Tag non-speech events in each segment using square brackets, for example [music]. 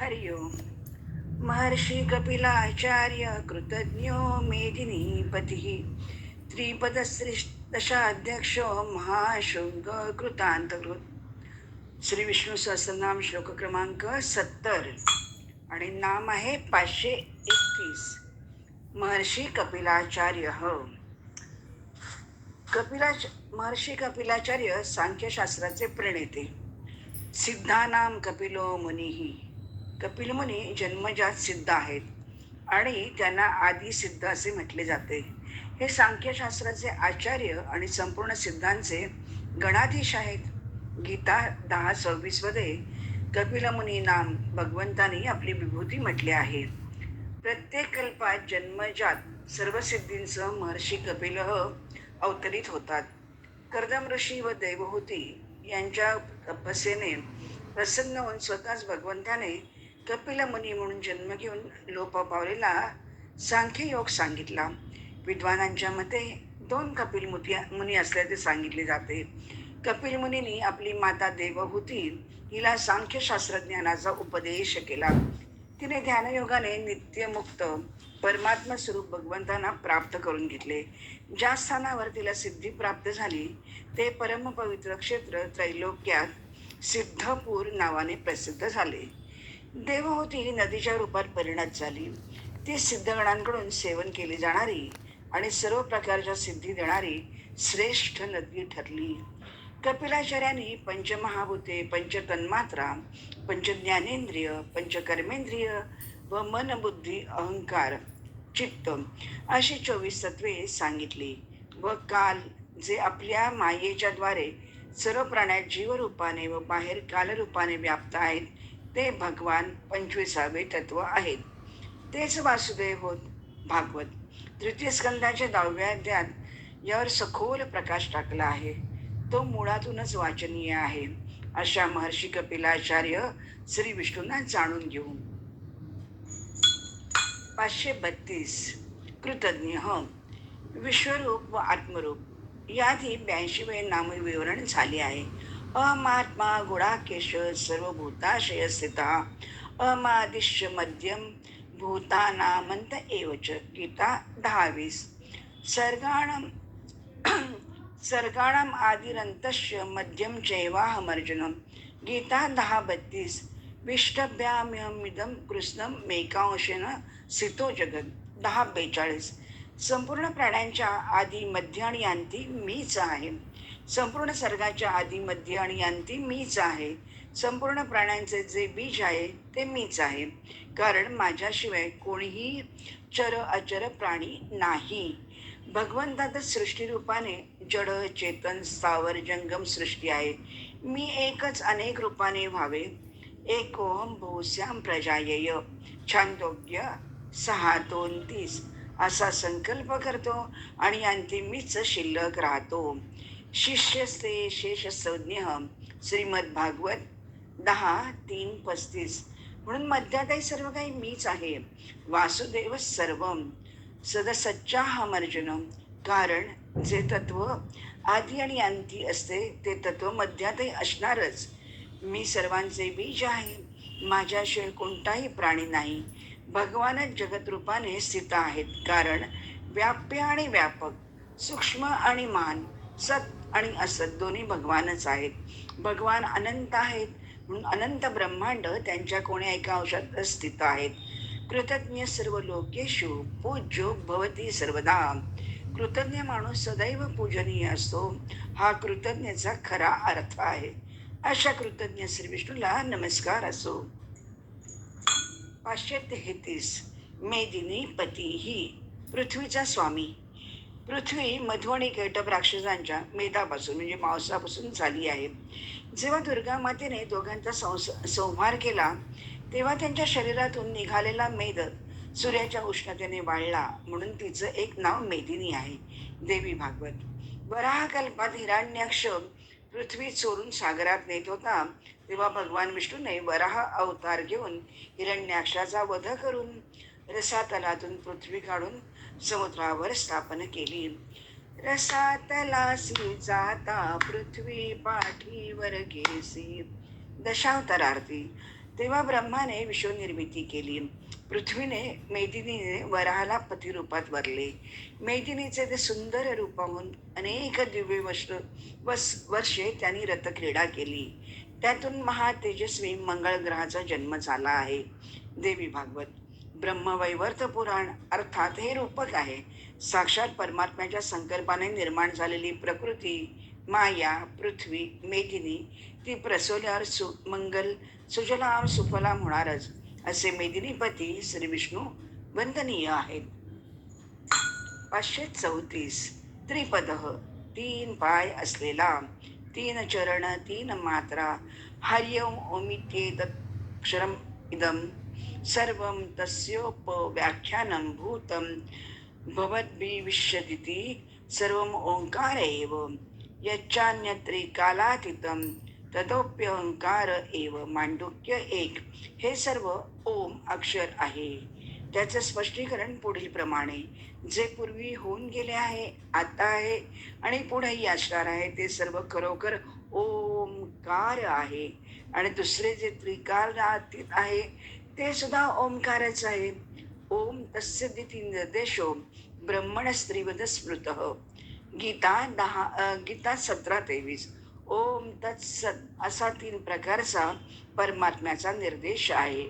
हरि ओम। महर्षी कपिलाचार्य कृतज्ञो मेदिनीपतिः। त्रिपदश्रेष्ठदशाध्यक्षो महाशृंग कृतांतकृत श्री विष्णू सहस्रनाम श्लोक क्रमांक सत्तर आणि नाम आहे पाचशे एकतीस। महर्षी कपिलाचार्य हो। कपिलाच महर्षी कपिलाचार्य सांख्यशास्त्राचे प्रणेते। सिद्धानाम कपिलो मुनिही कपिल मुनी जन्मजात सिद्ध आहेत आणि त्यांना आदी सिद्ध असे म्हटले जाते. हे सांख्यशास्त्राचे आचार्य आणि संपूर्ण सिद्धांचे गणाधीश आहेत. गीता दहा सव्वीसमध्ये कपिल मुनी नाम भगवंतानी आपली विभूती म्हटली आहे. प्रत्येक कल्पात जन्मजात सर्व सिद्धींसह महर्षी कपिल अवतरित होतात. कर्दम ऋषी व देवहूती यांच्या तपस्येने प्रसन्न होऊन स्वतःच भगवंताने कपिल मुनी म्हणून जन्म घेऊन लोप पावलेला सांख्ययोग सांगितला. विद्वानांच्या मते दोन कपिल मुती मुनी असल्याचे सांगितले जाते. कपिल मुनींनी आपली माता देवहूती हिला सांख्यशास्त्रज्ञानाचा उपदेश केला. तिने ध्यानयोगाने नित्यमुक्त परमात्मा स्वरूप भगवंतांना प्राप्त करून घेतले. ज्या स्थानावर तिला सिद्धी प्राप्त झाली ते परमपवित्र क्षेत्र त्रैलोक्यात सिद्धपूर नावाने प्रसिद्ध झाले. देवहूती ही नदीच्या रूपात परिणत झाली. ती सिद्धगणांकडून सेवन केली जाणारी आणि सर्व प्रकारच्या सिद्धी देणारी श्रेष्ठ नदी ठरली. कपिलाचार्यांनी पंचमहाभूते पंचतन्मात्रा पंचज्ञानेंद्रिय पंचकर्मेंद्रिय व मनबुद्धी अहंकार चित्त अशी चोवीस तत्वे सांगितली व काल जे आपल्या मायेच्या द्वारे सर्व प्राण्यात जीवरूपाने व बाहेर कालरूपाने व्याप्त आहेत ते भगवान पंचवीसावे तत्व आहेत. तेच वासुदेव होत. भागवत. तृतीय स्कंदाच्या दहाव्या अध्यात यावर सखोल प्रकाश टाकला आहे. तो मुळातूनच वाचनीय आहे अशा महर्षी कपिलाचार्य श्री विष्णूंना जाणून घेऊ पाचशे बत्तीस. कृतज्ञ. विश्वरूप व आत्मरूप. याआधी ब्याऐंशी वेळ नामविवरण झाले आहे. अमात्मा गुणाकेश सर्वभूताशय स्थिता। अमादिश्य मध्यम भूतानामंत एवच गीता दहावीस। सर्गाणम [clears throat] सर्गाणाम आदिरंतस्य मध्यम चैवाहमर्जनम। गीता दहा बत्तीस विष्टभ्याम्यहमिदम कृष्णम मेकांशेन सितो जगत। दहा बेचाळीस। संपूर्ण प्राण्यांच्या आधी मध्य आणि अंती मीच आहे। संपूर्ण सर्गाच्या आधी मध्य आणि अंती मीच आहे. संपूर्ण प्राण्यांचे जे बीज आहे ते मीच आहे. कारण माझ्याशिवाय कोणीही चर अचर प्राणी नाही. भगवंतातच सृष्टीरूपाने जड चेतन स्थावर जंगम सृष्टी आहे. मी एकच अनेक रूपाने व्हावे. एकोहम भूस्याम प्रजायय. छांदोग्य सहा दोन तीस असा संकल्प करतो आणि अंतिम मीच शिल्लक राहतो. शिष्यस्ते शेष संज्ञ श्रीमद भागवत दहा तीन पस्तीस. म्हणून मध्यातही सर्व काही मीच आहे. वासुदेव सर्व सदसच्चा हम अर्जुन कारण जे तत्व आधी आणि अंती असते ते तत्व मध्यातही असणारच. मी सर्वांचे बीज आहे. माझ्याशिवाय कोणताही प्राणी नाही. भगवानच जगतरूपाने स्थित आहेत. कारण व्याप्य आणि व्यापक सूक्ष्म आणि मान सत्य आणि असत दोन्ही भगवानच आहेत. भगवान अनंत आहेत म्हणून अनंत ब्रह्मांड त्यांच्या कोण्या एका अंशात स्थित आहेत. कृतज्ञ सर्व लोकेशु पूज्यो भवती सर्वदा. कृतज्ञ माणूस सदैव पूजनीय असतो. हा कृतज्ञचा खरा अर्थ आहे. अशा कृतज्ञ श्री विष्णूला नमस्कार असो. पाचशे तेहतीस. मेदिनी पती ही पृथ्वीचा स्वामी. पृथ्वी मधु आणि राक्षसांच्या मेधापासून म्हणजे मांसापासून झाली आहे. जेव्हा दुर्गा मातेने दोघांचा संस संहार केला तेव्हा त्यांच्या शरीरातून निघालेला मेद सूर्याच्या उष्णतेने वाळला म्हणून तिचं एक नाव मेदिनी आहे देवी भागवत. वराह कल्पात हिरण्याक्ष पृथ्वी चोरून सागरात नेत होता तेव्हा भगवान विष्णूने वराह अवतार घेऊन हिरण्याक्षाचा वध करून रसातलातून पृथ्वी काढून समुद्रावर स्थापन केली. रसातलासी जाता पृथ्वी पाठीवर घेसी. दशावतारार्थी तेव्हा ब्रह्माने विश्वनिर्मिती केली. पृथ्वीने मेदिनीने वराहाला पतिरूपात वरले. मेदिनीचे ते सुंदर रूपाहून अनेक दिव्य वर्ष वस वर्षे त्यांनी रथक्रीडा केली. त्यातून महातेजस्वी मंगळ ग्रहाचा जन्म झाला आहे. देवी भागवत. ब्रह्मवैवर्त पुराण अर्थात हे रूपक आहे. साक्षात परमात्म्याच्या संकल्पाने निर्माण झालेली प्रकृती माया पृथ्वी मेदिनी ती प्रसोल्यावर सु मंगल सुजलाम सुफलाम होणारच असे मेदिनीपती श्री विष्णू वंदनीय आहेत. पाचशे चौतीस त्रिपद तीन पाय असलेला तीन चरण तीन मात्रा हरिओम ओमित्येतक्षरम इदम सर्वं तस्योपव्याख्यानं भूतं भवद्भिविष्यदिति सर्वम् ओङ्कार एव। यच्चान्यत्रिकालातीतं तदोप्यंकार एव मांडुक्य एक। हे सर्व ओम अक्षर आहे। त्याचं स्पष्टीकरण पुढील प्रमाणे जे पूर्वी होऊन गेले आहे आता आहे आणि पुढेही असणार आहे ते सर्व खरोखर ओमकार आहे. आणि दुसरे जे त्रिकालातीत आहे ते सुद्धा ओंकाराचं आहे. ओम तस्य दिती निर्देशो ब्रह्मण स्त्रीवद स्मृत गीता दहा गीता सतरा तेवीस. ओम तत्सत असा तीन प्रकारचा परमात्म्याचा निर्देश आहे.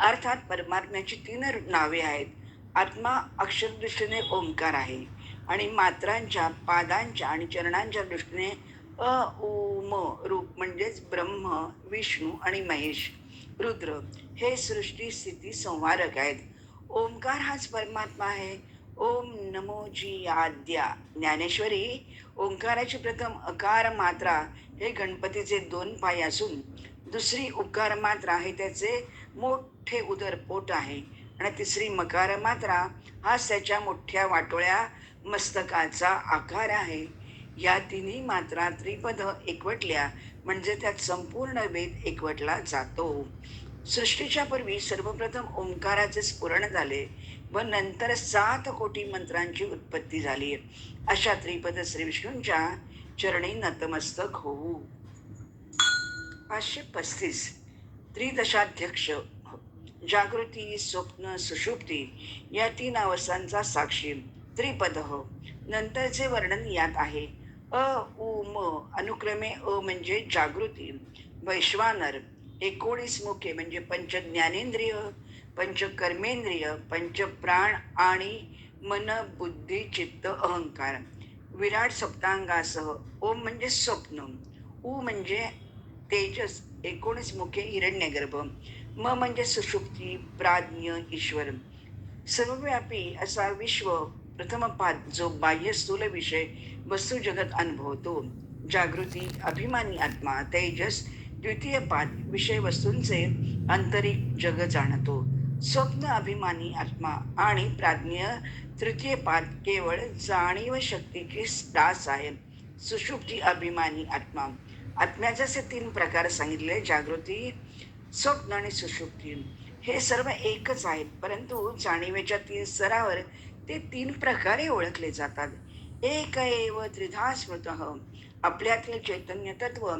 अर्थात परमात्म्याची तीन नावे आहेत. आत्मा अक्षरदृष्टीने ओंकार आहे. आणि मात्रांच्या पादांच्या आणि चरणांच्या दृष्टीने अ ओम म रूप म्हणजेच ब्रह्म विष्णू आणि महेश. रुद्र हे सृष्टी स्थिती संवारक आहेत. ओंकार हाच परमात्मा आहे. ओम नमो जी आद्या ज्ञानेश्वरी ओंकाराची प्रथम अकार मात्रा हे गणपतीचे दोन पाय असून दुसरी उकार मात्रा हे त्याचे मोठे उदर पोट आहे. आणि तिसरी मकार मात्रा हा त्याच्या मोठ्या वाटोळ्या मस्तकाचा आकार आहे. या तिन्ही मात्रा त्रिपद एकवटल्या म्हणजे त्यात संपूर्ण वेद एकवटला जातो. सृष्टीच्या पूर्वी सर्वप्रथम ओंकाराचे स्फुरण झाले व नंतर सात कोटी मंत्रांची उत्पत्ती झाली. अशा त्रिपद श्री विष्णूंच्या चरणी नतमस्तक होऊ. पाचशे पस्तीस. त्रिदशाध्यक्ष. जागृती स्वप्न सुषुप्ती या तीन अवस्थांचा साक्षी. त्रिपद. नंतरचे वर्णन यात आहे. अ उ म अनुक्रमे अ म्हणजे जागृती. वैश्वानर एकोणीस मुखे म्हणजे पंच ज्ञानेंद्रिय पंच कर्मेंद्रिय पंच प्राण आणि मन बुद्धी चित्त अहंकार. विराट सप्तांगासह ओम म्हणजे स्वप्न. उ म्हणजे तेजस एकोणीस मुखे हिरण्यगर्भ. म म्हणजे सुषुप्ती प्राज्ञ ईश्वर. सर्वव्यापी असा विश्व प्रथमपाद जो बाह्य स्थूल विषय वस्तू जगत अनुभवतो. जागृती अभिमानी आत्मा तेजस द्वितीय पाद विषय वस्तूंचे आंतरिक जग जाणतो. स्वप्न अभिमानी आत्मा आणि प्राज्ञ तृतीय पाद केवळ जाणीव शक्तीची दास आहे. सुषुप्ती अभिमानी आत्मा. आत्म्याचे असे तीन प्रकार सांगितले. जागृती स्वप्न आणि सुषुप्ती. हे सर्व एकच आहेत परंतु जाणीवेच्या तीन स्तरावर ते तीन प्रकारे ओळखले जातात. एक एव त्रिधा स्मृत आपल्यातील चैतन्य तत्व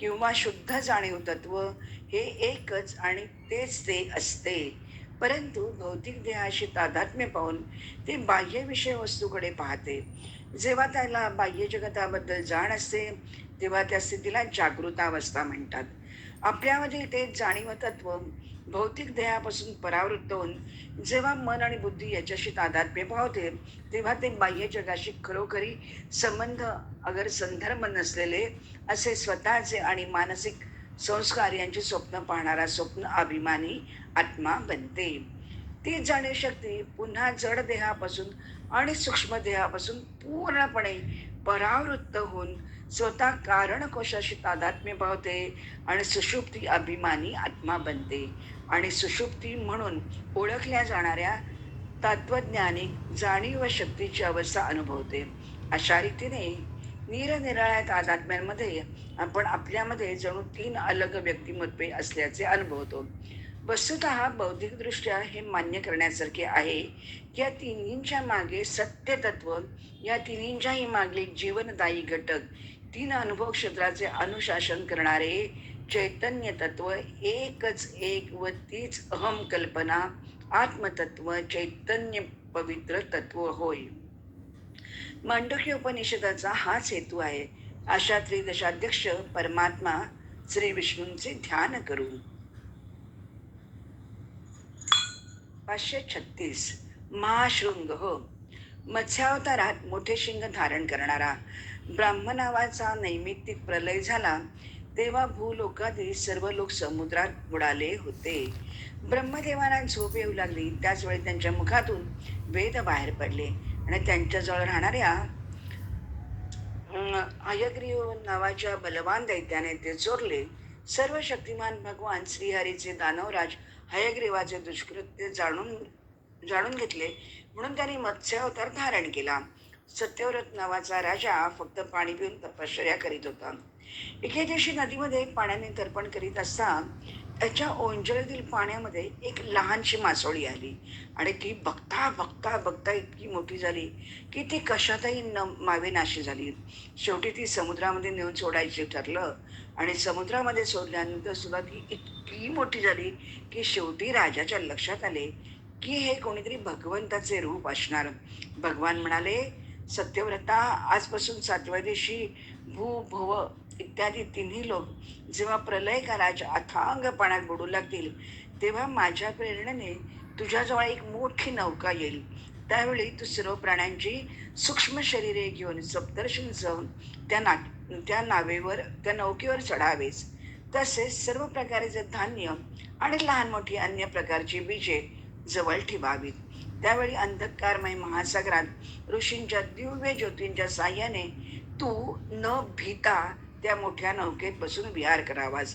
किंवा शुद्ध जाणीव तत्व हे एकच आणि तेच ते असते. परंतु भौतिक देहाशी तादात्म्य पाहून ते बाह्य विषय वस्तूकडे पाहते. जेव्हा त्याला बाह्य जगताबद्दल जाण असते तेव्हा त्या स्थितीला जागृतावस्था म्हणतात. आपल्यामधील ते जाणीव तत्व भौतिक देहापासून परावृत्त होऊन जेव्हा मन आणि बुद्धी याच्याशी तादात्म्य पावते तेव्हा ते बाह्य जगाशी खरोखरी संबंध अगर संदर्भ नसलेले असे स्वतःचे आणि मानसिक संस्कार यांची स्वप्न पाहणारा स्वप्न अभिमानी आत्मा बनते. ती जाणीव शक्ती पुन्हा जड देहापासून आणि सूक्ष्म देहापासून पूर्णपणे परावृत्त होऊन स्वतः कारणकोशाशी तादात्म्य पावते आणि सुषुप्ती अभिमानी आत्मा बनते. आणि सुषुप्ती म्हणून ओळखल्या जाणाऱ्या तत्वज्ञानी जाणीव शक्तीची अवस्था अनुभवते. अशा रीतीने निरनिराळ्या तादात्म्यांमध्ये आपण आपल्यामध्ये जणू तीन अलग व्यक्तिमत्वे असल्याचे अनुभवतो. वस्तुत बौद्धिकदृष्ट्या हे मान्य करण्यासारखे आहे की या तिन्हींच्या मागे सत्य तत्व या तिन्हींच्याही मागे जीवनदायी घटक तीन अनुभव क्षेत्राचे अनुशासन करणारे चैतन्य तत्व एकच एक व तीच अहम कल्पना आत्मतत्व चैतन्य पवित्र तत्व होय. मांडुक्य उपनिषदाचा हाच हेतू आहे. अशा त्रिदशाध्यक्ष परमात्मा श्री विष्णूंचे ध्यान करू पाचशे छत्तीस. महाशृंग हो. मत्स्यावतारात मोठे शिंग धारण करणारा ब्राह्मणावाचा नैमित्तिक प्रलय झाला तेव्हा भूलोकातील सर्व लोक समुद्रात बुडाले होते. ब्रह्मदेवांना झोप येऊ लागली. त्याच वेळी त्यांच्या मुखातून वेद बाहेर पडले आणि त्यांच्याजवळ राहणाऱ्या अयग्रीव नावाच्या बलवान दैत्याने ते चोरले. सर्व शक्तिमान भगवान श्रीहरीचे दानवराज हयग्रीवाचे दुष्कृत्य जाणून जाणून घेतले. म्हणून त्यांनी मत्स्य अवतार धारण केला. सत्यव्रत नावाचा राजा फक्त पाणी पिऊन तपश्चर्या करीत होता. एके दिवशी नदीमध्ये पाण्याने तर्पण करीत असता त्याच्या ओंजळीतील पाण्यामध्ये एक लहानशी मासोळी आली आणि ती बघता बघता बघता इतकी मोठी झाली की ती कशातही न मावेनाशी झाली. शेवटी ती समुद्रामध्ये नेऊन सोडायची ठरलं आणि समुद्रामध्ये सोडल्यानंतर सुद्धा ती इतकी मोठी झाली की शेवटी राजाच्या लक्षात आले की हे कोणीतरी भगवंताचे रूप असणार. भगवान म्हणाले सत्यव्रता आजपासून सातव्या दिवशी भू भव इत्यादी तिन्ही लोक जेव्हा प्रलयकाराच्या अथांग पाण्यात बुडू लागतील तेव्हा माझ्या प्रेरणेने तुझ्याजवळ एक मोठी नौका येईल. त्यावेळी तू सर्व प्राण्यांची सूक्ष्म शरीरे घेऊन सप्तर्षींसह त्या ना त्या नावेवर त्या नौकेवर चढावेस. तसेच सर्व प्रकारचे धान्य आणि लहान मोठी अन्य प्रकारची बीजे जवळ ठेवावीत. त्यावेळी अंधकारमय महासागरात ऋषींच्या दिव्य ज्योतींच्या साह्याने तू न भीता त्या मोठ्या नौकेत बसून विहार करावास.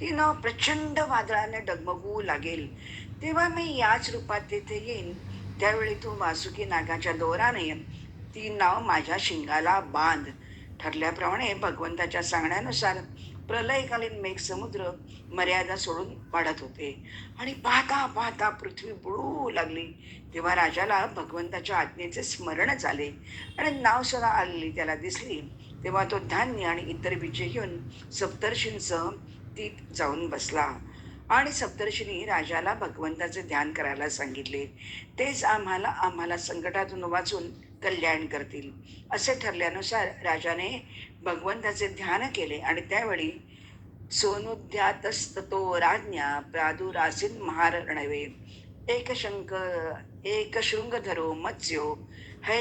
ती नाव प्रचंड वादळाने डगमगू लागेल. तेव्हा मी याच रूपात तेथे येईन. त्यावेळी तू वासुकी नागाच्या दोराने ती नाव माझ्या शिंगाला बांध. ठरल्याप्रमाणे भगवंताच्या सांगण्यानुसार प्रलयकालीन मेघ समुद्र मर्यादा सोडून वाढत होते. आणि पाहता पाहता पृथ्वी बुडू लागली. तेव्हा राजाला भगवंताच्या आज्ञेचे स्मरणच आले आणि नाव सुद्धा आलेली त्याला दिसली. तेव्हा तो धान्य आणि इतर बीजे घेऊन सप्तर्षींसह तीत जाऊन बसला. आणि सप्तर्षींनी राजाला भगवंताचे ध्यान करायला सांगितले. तेच आम्हाला आम्हाला संकटातून वाचून कल्याण करतील. असे ठरल्यानुसार राजाने भगवंताचे ध्यान केले आणि त्यावेळी सोनुद्यातस्ततो राज्ञा प्रादुरासीन महारणवे एक शंकर एक शृंगधरो मत्स्यो है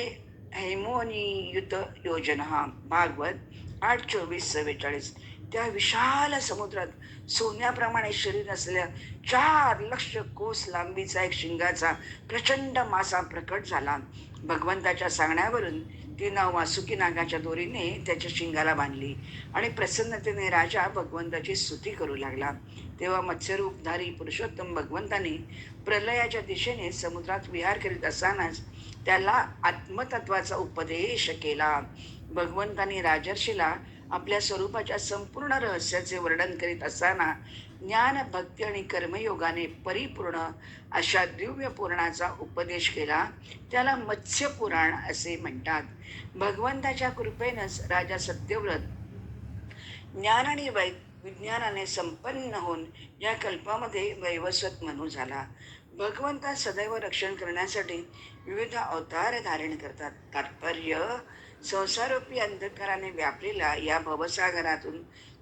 हैमोनियुत योजना. भागवत आठ चोवीस चव्वेचाळीस त्या विशाल समुद्रात सोन्याप्रमाणे शरीर असलेल्या चार लक्ष कोस लांबीचा एक शिंगाचा प्रचंड मासा प्रकट झाला. भगवंताच्या सांगण्यावरून ती नाव वासुकी नागाच्या दोरीने त्याच्या शिंगाला बांधली आणि प्रसन्नतेने राजा भगवंताची स्तुती करू लागला. तेव्हा मत्स्यरूपधारी पुरुषोत्तम भगवंताने प्रलयाच्या दिशेने समुद्रात विहार करीत असतानाच त्याला आत्मतत्वाचा उपदेश केला. भगवंताने राजर्षीला आपल्या स्वरूपाच्या संपूर्ण रहस्याचे वर्णन करीत असताना ज्ञान भक्ती आणि कर्मयोगाने परिपूर्ण अशा दिव्य पुराणाचा उपदेश केला त्याला मत्स्य पुराण असे म्हणतात. भगवंताच्या कृपेनंच राजा सत्यव्रत ज्ञान आणि वै विज्ञानाने संपन्न होऊन या कल्पामध्ये वैवस्वत मनू झाला. भगवंता सदैव रक्षण करण्यासाठी विविध अवतार धारण करतात. तात्पर्य संसारोपी अंधकाराने व्यापलेला या भवसागरातून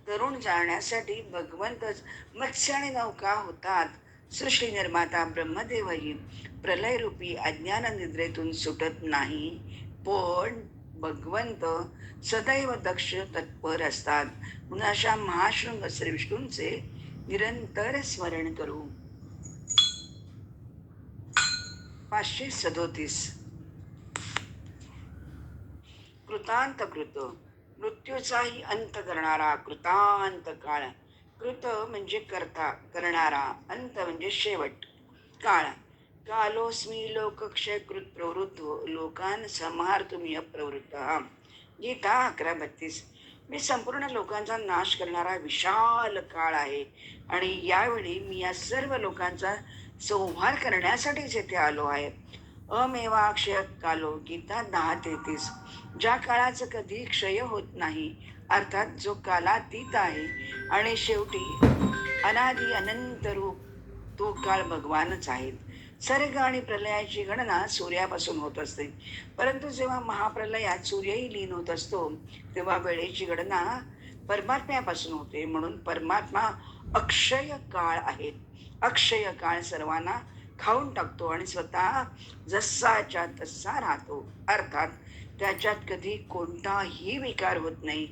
तरुण जाण्यासाठी भगवंतच मत्स्य आणि नौका होतात. सृष्टी निर्माता ब्रह्मदेवही प्रलयरूपी अज्ञान निद्रेतून सुटत नाही. पण भगवंत सदैव दक्ष तत्पर असतात. म्हणून अशा महाशृंग श्री विष्णूंचे निरंतर स्मरण करू. पाचशे सदोतीस. कृतांत कृत मृत्यूचाही अंत करणारा कृतांत काळ. कृत म्हणजे करता करणारा. अंत म्हणजे शेवट. काळ. कालोस्मी लोकक्षय कृत प्रवृत्तो हो. लोकान संहार तुम्ही अप्रवृत्त गीता अकरा बत्तीस. मी संपूर्ण लोकांचा नाश करणारा विशाल काळ आहे. आणि यावेळी मी या सर्व लोकांचा संहार करण्यासाठीच येथे आलो आहे. अमेवाक्षय कालो गीता दहा तेहतीस ज्या काळाचं कधी क्षय होत नाही अर्थात जो कालातीत आहे आणि शेवटी अनादी अनंत रूप तो काळ भगवानच आहेत. सर्ग आणि प्रलयाची गणना सूर्यापासून होत असते. परंतु जेव्हा महाप्रलयात सूर्यही लीन होत असतो तेव्हा वेळेची गणना परमात्म्यापासून होते. म्हणून परमात्मा अक्षय काळ आहेत. अक्षय काळ सर्वांना खाऊन टाकतो आणि स्वतः जसाच्या तसा राहतो. अर्थात त्याच्यात कधी कोणताही विकार होत नाही.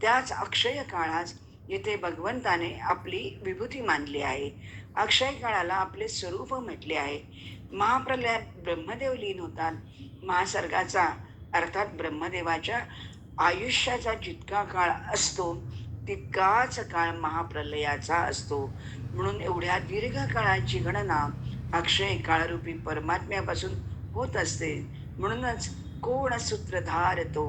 त्याच अक्षय काळास येथे भगवंताने आपली विभूती मानली आहे. अक्षय काळाला आपले स्वरूप म्हटले आहे. महाप्रलयात ब्रह्मदेव लीन होतात. महासर्गाचा अर्थात ब्रह्मदेवाच्या आयुष्याचा जितका काळ असतो तितकाच काळ महाप्रलयाचा असतो. म्हणून एवढ्या दीर्घ काळाची गणना अक्षय काळरूपी परमात्म्यापासून होत असते. म्हणूनच कोण सूत्रधार तो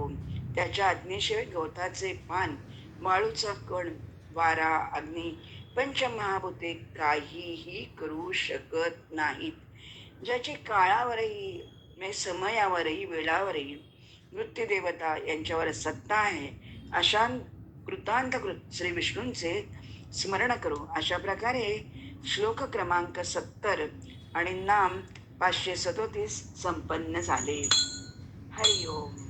त्याच्या अग्निशिवाय गवताचे पान वाळूचा कण वारा अग्नी पंचमहाभूते काहीही करू शकत नाहीत. ज्याची काळावरही म्हणजे समयावरही वेळावरही मृत्यूदेवता यांच्यावर सत्ता आहे अशा कृतांत कृत श्री विष्णूंचे स्मरण करू. अशा प्रकारे श्लोक क्रमांक सत्तर आणि नाम पाचशे सदोतीस संपन्न झाले. हरिओम.